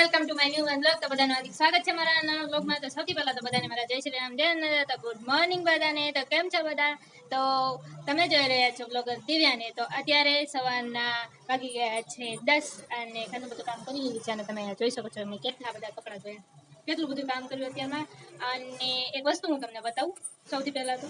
Welcome to my new one blog તો બધાનું હાર્દિક સ્વાગત છે મારા નવા બ્લોગમાં તો સૌથી પહેલા તો બધાને મારા જય શ્રી રામ, જય તો ગુડ મોર્નિંગ બધાને. તો કેમ છો બધા? તો તમે જોઈ રહ્યા છો બ્લોગર દિવ્યાને. તો અત્યારે સવારના વાગી ગયા છે દસ અને ઘણું બધું કામ કરી લીધું છે. અને તમે જોઈ શકો છો મેં કેટલા બધા કપડાં જોયા કેટલું બધું કામ કર્યું અત્યારમાં. અને એક વસ્તુ હું તમને બતાવું સૌથી પહેલા તો.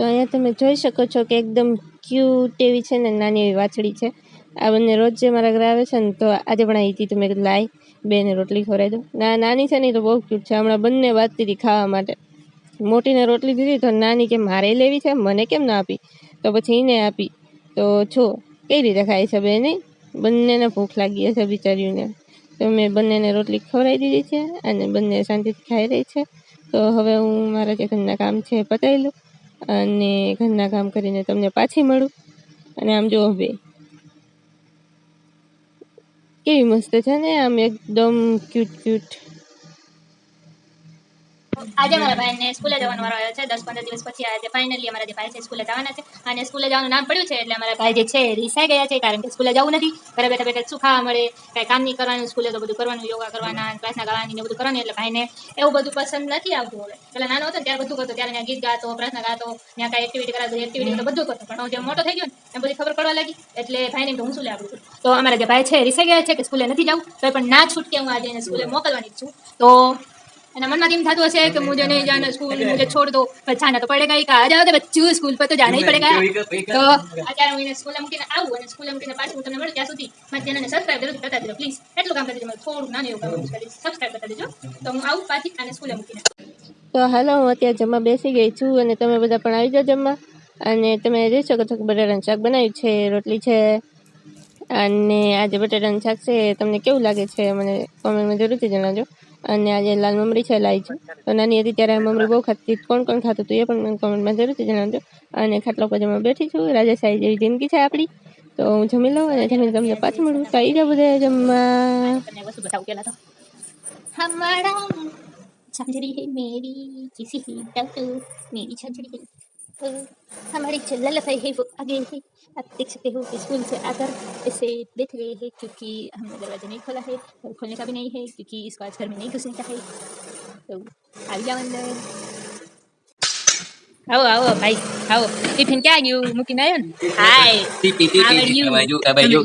તો અહીંયા તમે જોઈ શકો છો કે એકદમ ક્યુટ એવી છે ને નાની એવી વાછડી છે. આ બંને રોજ જે મારા ઘરે આવે છે ને તો આજે પણ આવી હતી તો મેં બેને રોટલી ખવડાવી દઉં. ના, નાની છે ને તો બહુ ક્યુટ છે. હમણાં બંને વાતતી હતી ખાવા માટે. મોટીને રોટલી દીધી તો નાની કે મારે લેવી છે? મને કેમ ના આપી? તો પછી એને આપી. તો છો, કઈ રીતે ખાય છે બેને? બંનેને ભૂખ લાગી હશે બિચારીઓને. તો મેં બંનેને રોટલી ખવડાવી દીધી છે અને બંને શાંતિથી ખાઈ રહી છે. તો હવે હું મારા જે ઘરના કામ છે પતાવી લઉં. અને ઘરના કામ કરીને તમને પાછી મળું. અને આમ જો હવે. કેવી મસ્ત છે ને આમ એકદમ ક્યુટ ક્યુટ આજે મારા ભાઈને સ્કૂલે જવાનો વારો આવ્યો છે. દસ પંદર દિવસ પછી આજે ફાઇનલી અમારા જે ભાઈ છે સ્કૂલે જવાના છે. અને સ્કૂલે જવાનું નામ પડ્યું છે એટલે અમારા ભાઈ જે છે રીસાઈ ગયા છે કારણ કે સ્કૂલે જવું નથી. ઘરે બેઠા બેઠા શું ખાવા મળે, કાંઈ કામ નહીં કરવાનું, સ્કૂલે તો બધું કરવાનું, યોગા કરવાના, ક્લાસના ગાવાની ને બધું કરવાનું. એટલે ભાઈને એવું બધું પસંદ નથી આવતું હવે. પેલા નાનો હતો ત્યારે બધું કરતો. ત્યારે ત્યાં ગીત ગાતો, પ્રાર્થના ગાતો, ત્યાં કાંઈ એક્ટિવિટી કરાતો એક્ટિવિટી તો બધું કરતો. પણ જેમ મોટો થઈ ગયો ને, એમ બધી ખબર પડવા લાગી. એટલે ભાઈને હું શું લે આપણું તો અમારા જે ભાઈ છે રીસાઈ ગયા છે કે સ્કૂલે નથી જવું તો પણ ના છૂટકે હું આજે સ્કૂલે મોકલવાની છું. તો અને મનમાં એમ થતું હશે કે મુજે નહીં જાના સ્કૂલ મુજે છોડ દો. જાના તો પડેગા એક આ જાઓ કે બચ્ચું સ્કૂલ પર તો જાના પડેગા તો અત્યારે હું એને સ્કૂલે મૂકીને આવું અને સ્કૂલે મૂકીને પાછું હું તમને મળું ત્યાં સુધી. મારી ચેનલને સબસ્ક્રાઈબ જરૂર કરતા દેજો પ્લીઝ એટલું કામ કરી દેજો થોડું નાનું એવું કામ કરી સબસ્ક્રાઈબ કરતા દેજો. તો હું આવું પાછી આને સ્કૂલે મૂકીને તો હાલો હું અત્યારે જમવા બેસી ગઈ છું અને તમે બધા પણ આવી જાઓ જમવા. અને તમે જોઈ શકો છો કે બટાટાનું શાક બનાવ્યું છે રોટલી છે. અને આજે બટાટાનું શાક છે. તમને કેવું લાગે છે? મને કોમેન્ટમાં જરૂરથી જણાવજો. અને આજે લાલ મમરી છે લાવી છે. તો નાની હતી ત્યારે મમરી બહુ ખાતી કોણ કોણ ખાતું હતું એ પણ મને કમેન્ટમાં જરૂરથી જણાવજો. અને ખાટલા પજામાં બેઠી છું. રાજા રાજાશાહી જેવી જિંદગી છે આપણી. તો હું જમી લઉં અને જમીને તમને પાછું મળું. તો આવી જાવ બધા જમવા. છંજરી હે મેરી. કિસી હી મેરી છંજરી हमारे चल लफाई है वो आगे है आप देख सकते हो स्कूल से आकर इसे देख गए हैं क्योंकि हमने दरवाज़ा नहीं खोला है और खोलने का भी नहीं है क्योंकि इसको आज घर में नहीं घुसने का है तो आ जाओ अंदर आओ आओ भाई आओ टिफ़िन क्या आगे मुकिन आयो हाय हाउ आर यू अब आयो अब आयो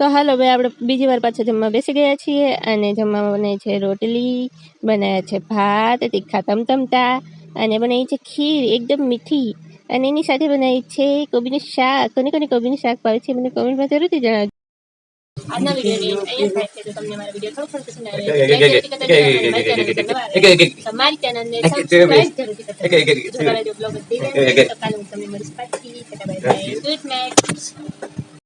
તો હાલો ભાઈ આપણે બીજી વાર પાછા જમવા બેસી ગયા છીએ અને જમવામાં બને છે રોટલી બનાવ્યા છે ભાત તીખા તમતમતા અને બનાવી છે ખીર એકદમ મીઠી અને એની સાથે બનાવી છે કોબીનું શાક કોને કોને કોબીનું શાક ભાવે છે મને કોમેન્ટમાં જરૂરથી જણાવજો આજના વિડીયોની અહીંયા થાય છે તો તમને મારો વીડિયો